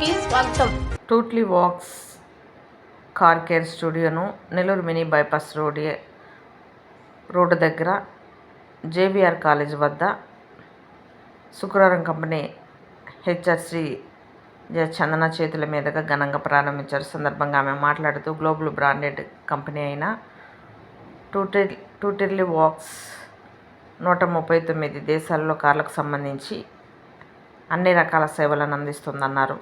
కి స్వాగతం. టూట్లీ wax car care స్టూడియోను Nellore mini bypass road road దగ్గర జేవిఆర్ కాలేజ్ వద్ద శుక్రవారం కంపెనీ హెచ్ఆర్సి చందన చేతుల మీదుగా ఘనంగా ప్రారంభించారు. సందర్భంగా ఆమె మాట్లాడుతూ గ్లోబల్ బ్రాండెడ్ కంపెనీ అయిన టూటిల్ టూటిర్లీ వాక్స్ నూట ముప్పై తొమ్మిది దేశాల్లో కార్లకు సంబంధించి అన్ని రకాల సేవలను అందిస్తుందన్నారు.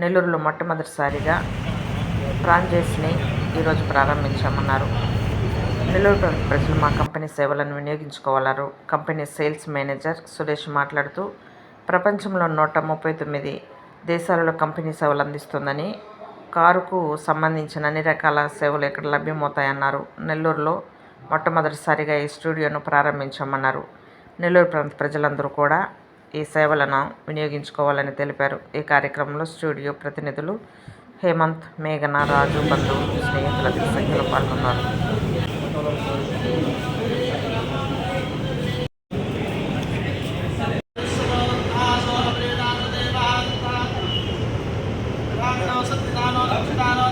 నెల్లూరులో మొట్టమొదటిసారిగా ఫ్రాంచైజీని ఈరోజు ప్రారంభించామన్నారు. నెల్లూరు ప్రజలు మా కంపెనీ సేవలను వినియోగించుకోవాలన్నారు. కంపెనీ సేల్స్ మేనేజర్ సురేష్ మాట్లాడుతూ ప్రపంచంలో నూట ముప్పై తొమ్మిది దేశాలలో కంపెనీ సేవలు అందిస్తుందని కారుకు సంబంధించిన అన్ని రకాల సేవలు ఇక్కడ లభ్యమవుతాయన్నారు. నెల్లూరులో మొట్టమొదటిసారిగా ఈ స్టూడియోను ప్రారంభించామన్నారు. నెల్లూరు ప్రాంత ప్రజలందరూ కూడా ఈ సేవలను వినియోగించుకోవాలని తెలిపారు. ఈ కార్యక్రమంలో స్టూడియో ప్రతినిధులు హేమంత్ మేఘన రాజు బంధువులు స్నేహితుల సంఖ్యలో పాల్గొన్నారు. GVR college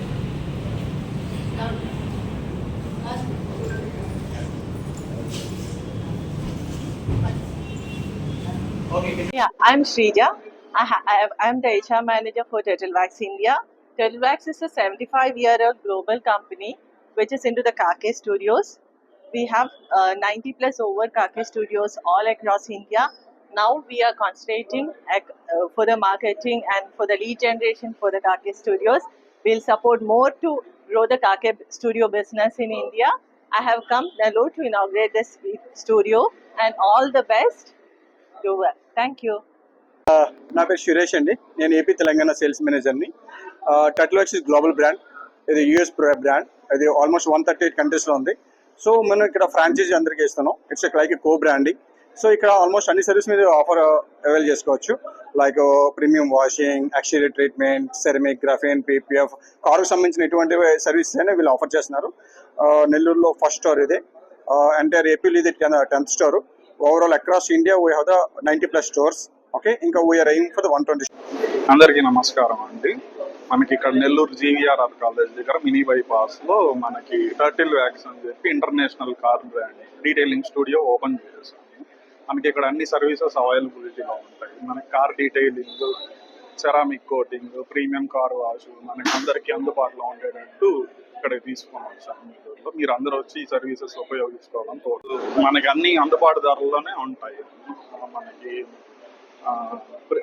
Yeah, I'm Shrija. I ha- I I'm the HR manager for Turtlewax India. Turtlewax is a 75 year old global company which is into the Kake studios. We have uh, 90 plus over Kake studios all across India. Now we are concentrating uh, for the marketing and for the lead generation for the Kake studios. We'll support more to grow the Kake studio business in India. I have come Nellore to inaugurate this studio and all the best do well. Thank you నా పేరు సురేష్ అండి. నేను AP Telangana sales మేనేజర్ని. Turtle Wax is global brand ఇది US brand ఇది almost one thirty eight కంట్రీస్లో ఉంది. So మనం ఇక్కడ ఫ్రాంచైజీ అందరికీ ఇస్తున్నాం. It's like co branding so ఇక్కడ ఆల్మోస్ట్ అన్ని సర్వీస్ మీద ఆఫర్ అవైల్ చేసుకోవచ్చు. Like premium washing accident treatment ceramic graphene PPF కారుకు సంబంధించిన ఎటువంటి సర్వీసెస్ అయినా వీళ్ళు ఆఫర్ చేస్తున్నారు. నెల్లూరులో ఫస్ట్ స్టోర్ ఇది. ఎంటైర్ ఏపీలో ఇది tenth store overall across India we have the ninety plus stores okay ఇంకా we are aim for the one twenty అందరికీ నమస్కారం అండి. మనకి ఇక్కడ నెల్లూరు జీవీఆర్ఆర్ కాలేజ్ దగ్గర మినీ బైపాస్లో మనకి టర్టిల్ వ్యాక్స్ అని చెప్పి international car brand detailing studio open చేసాము మనకి ఇక్కడ అన్ని సర్వీసెస్ అవైలబిలిటీలో ఉంటాయి. మనకి car detailing ceramic coating premium car wash మనకి అందరికీ అందుబాటులో ఉండేటట్టు ఇక్కడ తీసుకొని వచ్చాము నెల్లూరులో మీరు అందరూ వచ్చి ఈ సర్వీసెస్ ఉపయోగించుకోవాలని కోరు మనకి అన్ని అందుబాటు ధరల్లోనే ఉంటాయి. మనకి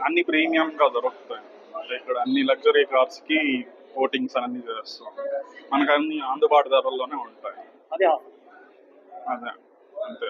అన్ని ప్రీమియంగా దొరుకుతాయి. ఇక్కడ అన్ని లగ్జరీ కార్స్కి ఓటింగ్స్ అన్ని చేస్తాం. మనకు అన్ని అందుబాటు ధరల్లోనే ఉంటాయి. అదే అంతే.